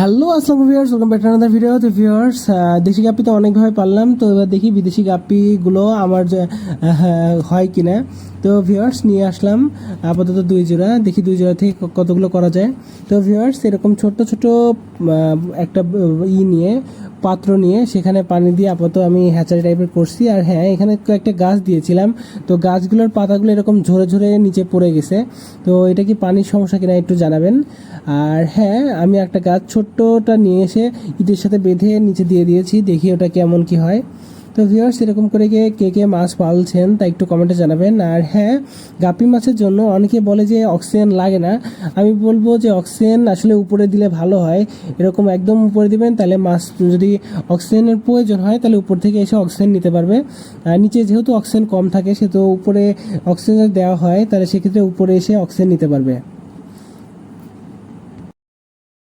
Hello আসসালাম viewers welcome back another video তো viewers দেশি গাপ্পি তো অনেকভাবে পারলাম। তো এবার দেখি বিদেশি গাপ্পিগুলো আমার যে হয় কিনা। তো ভিউয়ার্স নিয়ে আসলাম আপাতত দুই জোড়া। দেখি দুই জোড়া থেকে কতগুলো করা যায়। তো ভিউয়ার্স এরকম ছোট্ট ছোট একটা ই নিয়ে পাত্র নিয়ে সেখানে পানি দিয়ে আপাতত আমি হ্যাচারি টাইপের করছি। আর হ্যাঁ এখানে কয়েকটা গাছ দিয়েছিলাম। তো গাছগুলোর পাতাগুলো এরকম ঝরে ঝরে নিচে পড়ে গেছে। তো এটা কি পানির সমস্যা কিনা একটু জানাবেন। আর হ্যাঁ আমি একটা গাছ ছোট্টটা নিয়ে এসে ইটের সাথে বেঁধে নিচে দিয়ে দিয়েছি। দেখি ওটা কেমন কি হয়। তো ভিউয়ার্স এরকম করে কে কে কে মাছ পালছেন তা একটু কমেন্টে জানাবেন। আর হ্যাঁ গাপি মাছের জন্য অনেকে বলে যে অক্সিজেন লাগে না। আমি বলব যে অক্সিজেন আসলে উপরে দিলে ভালো হয়। এরকম একদম উপরে দিবেন, তাহলে মাছ যদি অক্সিজেনের প্রয়োজন হয়, তাহলে উপর থেকে এসে অক্সিজেন নিতে পারবে। আর নিচে যেহেতু অক্সিজেন কম থাকে, সেহেতু উপরে অক্সিজেন দেওয়া হয়, তাহলে সেক্ষেত্রে উপরে এসে অক্সিজেন নিতে পারবে।